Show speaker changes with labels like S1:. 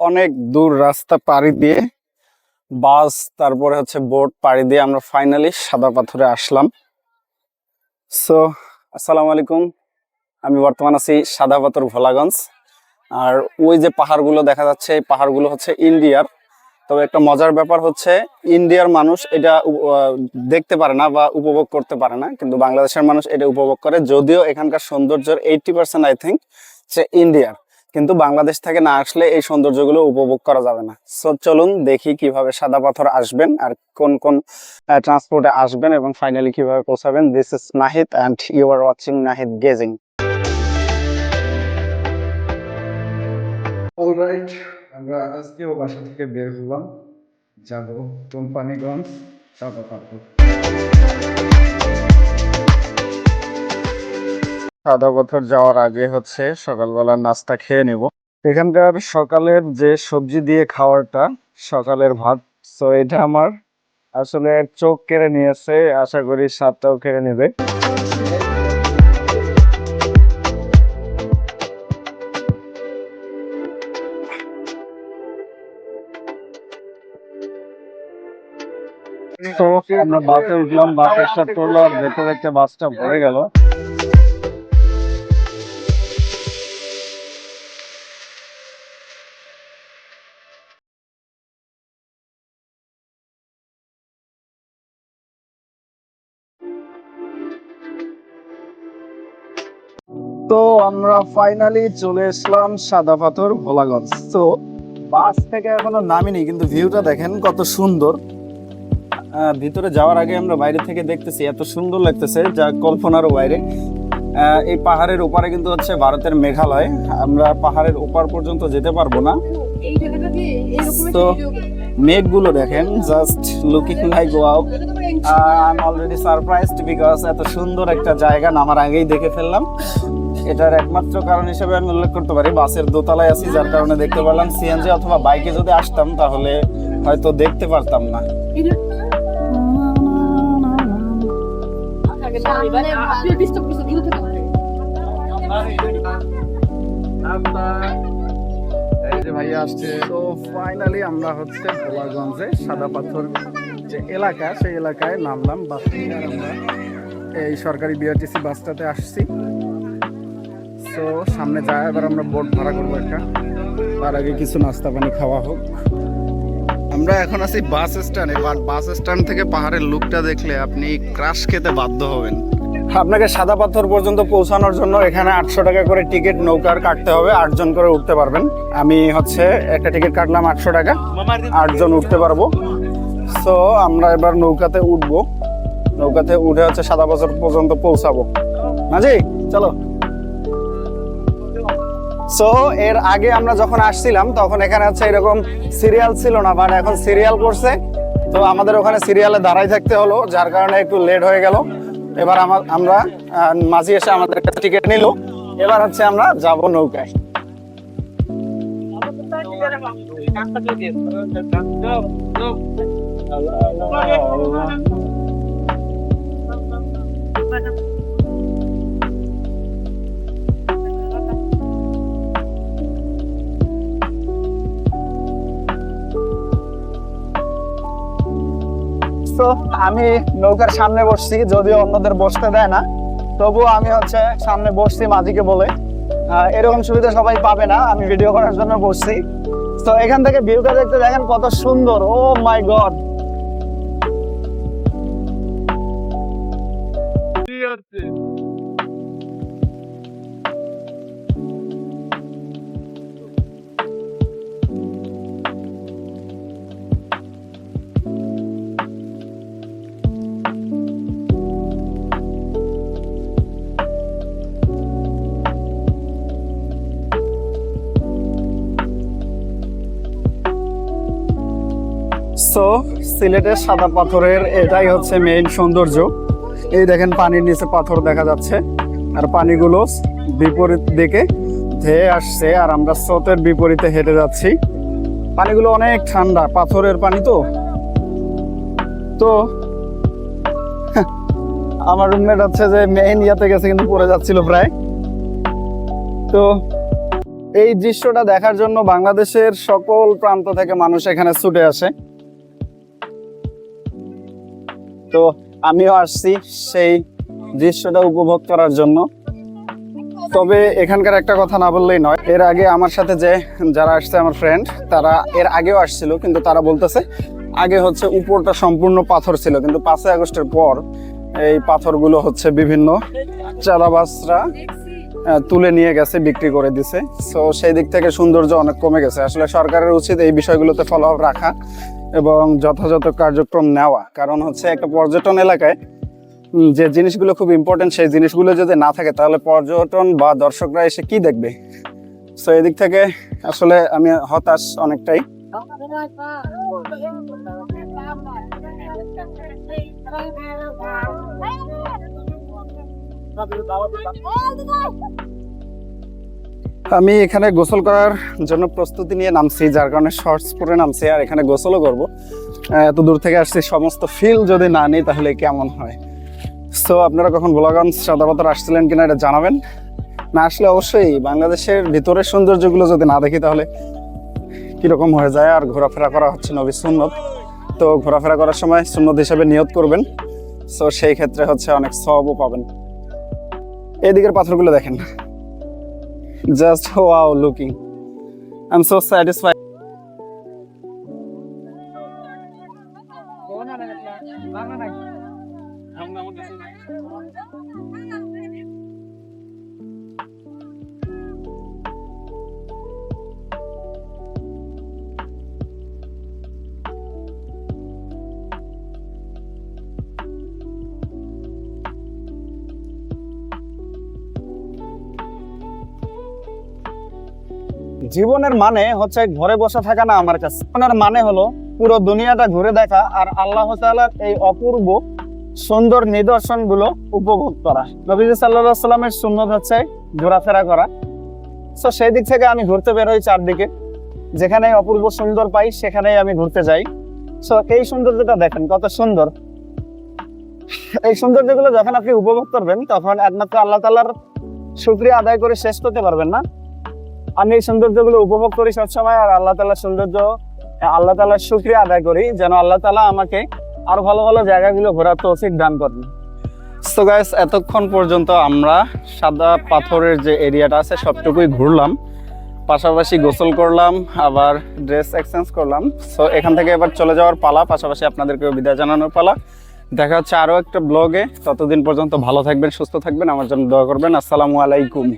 S1: অনেক দূর রাস্তা পাড়ি দিয়ে, বাস, তারপরে হচ্ছে বোট পাড়ি দিয়ে আমরা ফাইনালি সাদা পাথরে আসলাম। সো আসসালামু আলাইকুম। আমি বর্তমান আছি সাদা পাথর ভোলাগঞ্জ। আর ওই যে পাহাড়গুলো দেখা যাচ্ছে, এই পাহাড়গুলো হচ্ছে ইন্ডিয়ার। তবে একটা মজার ব্যাপার হচ্ছে, ইন্ডিয়ার মানুষ এটা দেখতে পারে না বা উপভোগ করতে পারে না। কিন্তু বাংলাদেশের মানুষ এটা উপভোগ করে। যদিও এখানকার সৌন্দর্যের এইটটি পার্সেন্ট আই থিঙ্ক সে ইন্ডিয়ার। কিন্তু বাংলাদেশ থেকে না আসলে এই সৌন্দর্যগুলো উপভোগ করা যাবে না। সো চলুন দেখি কীভাবে সাদা পাথর আসবেন আর কোন কোন ট্রান্সপোর্টে আসবেন এবং ফাইনালি কীভাবে পৌঁছাবেন। This is Nahid and you are watching Nahid gazing alright আমরা বাসা থেকে বের হলাম। যাব কোম্পানিগঞ্জ সাদা পাথর। সাদা পাথর যাওয়ার আগে হচ্ছে সকালবেলা নাস্তা খেয়ে নেব। এখানকার সকালের যে সবজি দিয়ে খাওয়ারটা সকালের ভাত। সো এটা আমার আসলে চোখ কেড়ে নিয়েছে, আশা করি স্বাদটাও কেড়ে নেবে। তো আমরা বাসে উঠলাম বাস স্টার্ট করল আর ভেতরে একটা বাসটা ভরে গেল। তো আমরা ফাইনালি চলে আসলাম সাদা পাথর ভোলাগঞ্জ। তো বাস থেকে এখনও নামিনি কিন্তু ভিউটা দেখেন কত সুন্দর। ভিতরে যাওয়ার আগে আমরা বাইরে থেকে দেখতেছি এত সুন্দর লাগতেছে যা কল্পনারও বাইরে। এই পাহাড়ের ওপারে কিন্তু হচ্ছে ভারতের মেঘালয়। আমরা পাহাড়ের ওপার পর্যন্ত যেতে পারব না। তো মেঘগুলো দেখেন just looking like wow I am already surprised because এত সুন্দর একটা জায়গা নামার আগেই দেখে ফেললাম। এটার একমাত্র কারণ হিসেবে আমি উল্লেখ করতে পারি বাসের দোতলায় আছি যার কারণে দেখতে পারলাম সিএনজি অথবা বাইকে যদি আসতাম তাহলে হয়তো দেখতে পারতাম না। ভাইয়া আসছে। তো ফাইনালি আমরা হচ্ছে ভোলাগঞ্জে সাদা পাথর যে এলাকা সেই এলাকায় নামলাম বাস আমরা এই সরকারি বিআরটিসি বাসটাতে আসছি। তো সামনে যায় এবার আমরা বোট ভাড়া করব একটা। তার আগে কিছু নাস্তা পানি খাওয়া হোক। আমরা এখন আছি বাস স্ট্যান্ডে বাট বাস স্ট্যান্ড থেকে পাহাড়ের লুকটা দেখলে আপনি ক্রাশ খেতে বাধ্য হবেন। আপনাকে সাদা পাথর পর্যন্ত পৌঁছানোর জন্য এখানে আটশো টাকা করে টিকিট নৌকার কাটতে হবে, আটজন করে উঠতে পারবেন। আমি হচ্ছে একটা টিকিট কাটলাম আটশো টাকা, আটজন উঠতে পারব। সো আমরা এবার নৌকাতে উঠবো। নৌকাতে উঠে হচ্ছে সাদা পাথর পর্যন্ত পৌঁছাবো। মাঝি, চলো। সো এর আগে আমরা যখন আসছিলাম, তখন এখানে হচ্ছে এরকম সিরিয়াল ছিল না বাট এখন সিরিয়াল করছে। তো আমাদের ওখানে সিরিয়ালে দাঁড়াই থাকতে হলো, যার কারণে একটু লেট হয়ে গেল। এবার আমার আমরা মাঝি এসে আমাদের টিকিট নিল। এবার হচ্ছে আমরা যাব নৌকায়। তো আমি নৌকার সামনে বসছি, যদিও অন্যদের বসতে দেয় না। তবুও আমি হচ্ছে সামনে বসছি মাঝিকে বলে। এরকম সুবিধা সবাই পাবে না, আমি ভিডিও করার জন্য বসছি। তো এখান থেকে ভিউটা দেখতে দেখেন কত সুন্দর, ও মাই গড। সো সিলেটের সাদা পাথরের এটাই হচ্ছে মেইন সৌন্দর্য। এই দেখেন পানির নিচে পাথর দেখা যাচ্ছে, আর পানিগুলো বিপরীত দিকে ধেয়ে আসছে, আর আমরা স্রোতের বিপরীতে হেঁটে যাচ্ছি। পানিগুলো অনেক ঠান্ডা, পাথরের পানি তো। তো আমার রুমমেট হচ্ছে যে মেইন ইয়াতে গেছে, কিন্তু পড়ে যাচ্ছিল প্রায়। তো, এই দৃশ্যটা দেখার জন্য বাংলাদেশের সকল প্রান্ত থেকে মানুষ এখানে ছুটে আসে। তো আমিও আসছি সেই দৃশ্যটা উপভোগ করার জন্য। তবে এখানকার একটা কথা না বললেই নয়। এর আগে আমার সাথে যে যারা আসছে আমার ফ্রেন্ড তারা এর আগেও আসছিল কিন্তু তারা বলতেছে আগে হচ্ছে উপরটা সম্পূর্ণ পাথর ছিল কিন্তু পাঁচই আগস্টের পর এই পাথরগুলো হচ্ছে বিভিন্ন চাঁদাবাসরা আহ, তুলে নিয়ে গেছে বিক্রি করে দিছে সো সেই দিক থেকে সৌন্দর্য অনেক কমে গেছে আসলে সরকারের উচিত এই বিষয়গুলোতে ফলো রাখা এবং যথাযথ কার্যক্রম নেওয়া কারণ হচ্ছে একটা পর্যটন এলাকায় যে জিনিসগুলো খুব ইম্পর্টেন্ট সেই জিনিসগুলো যদি না থাকে তাহলে পর্যটন বা দর্শকরা এসে কি দেখবে সো এদিক থেকে আসলে আমি হতাশ অনেকটাই আমি এখানে গোসল করার জন্য প্রস্তুতি নিয়ে নামছি, যার কারণে শর্টস পরে নামছি আর এখানে গোসলও করব। এত দূর থেকে আসছি, সমস্ত ফিল যদি না নিই তাহলে কেমন হয়? সো আপনারা কখন গোলাগঞ্জ সাদাপাতর আসছিলেন কিনা এটা জানাবেন। না আসলে অবশ্যই বাংলাদেশের ভিতরের সৌন্দর্যগুলো যদি না দেখি তাহলে কীরকম হয়ে যায় আর ঘোরাফেরা করা হচ্ছে নবী সুন্নত। তো ঘোরাফেরা করার সময় সুন্নত হিসেবে নিয়ত করবেন। সো সেই ক্ষেত্রে হচ্ছে অনেক সবও পাবেন। এদিকের পাথরগুলো দেখেন। Just wow looking I am so satisfied জীবনের মানে হচ্ছে ঘরে বসে থাকা না আমার কাছে। জীবনের মানে হলো পুরো দুনিয়াটা ঘুরে দেখা আর আল্লাহ তাআলার এই অপূর্ব সুন্দর নিদর্শনগুলো উপভোগ করা। নবীজি সাল্লাহ সাল্লামের হচ্ছে ঘোরাফেরা করা। তো সেই দিক থেকে আমি ঘুরতে বেরোই চারদিকে। যেখানে অপূর্ব সুন্দর পাই, সেখানেই আমি ঘুরতে যাই। সো এই সৌন্দর্যটা দেখেন, কত সুন্দর। এই সৌন্দর্যগুলো যখন আপনি উপভোগ করবেন, তখন একমাত্র আল্লাহ তাআলার শুক্রিয়া আদায় করে শেষ করতে পারবেন না। আমি এই সৌন্দর্যগুলো উপভোগ করি সবসময় আর আল্লাহ তালার সৌন্দর্য, আল্লাহ তালার শুক্রিয়া আদায় করি যেন আল্লাহ তালা আমাকে আরও ভালো ভালো জায়গাগুলো ঘোরার তৌফিক দান করেন। সো গাইস এতক্ষণ পর্যন্ত আমরা সাদা পাথরের যে এরিয়াটা আছে সবটুকুই ঘুরলাম, পাশাপাশি গোসল করলাম, আবার ড্রেস এক্সচেঞ্জ করলাম। সো এখান থেকে এবার চলে যাওয়ার পালা, পাশাপাশি আপনাদেরকেও বিদায় জানানোর পালা। দেখা হচ্ছে আরও একটা ব্লগে ততদিন পর্যন্ত ভালো থাকবেন, সুস্থ থাকবেন, আমার জন্য দোয়া করবেন। আসসালামু আলাইকুম।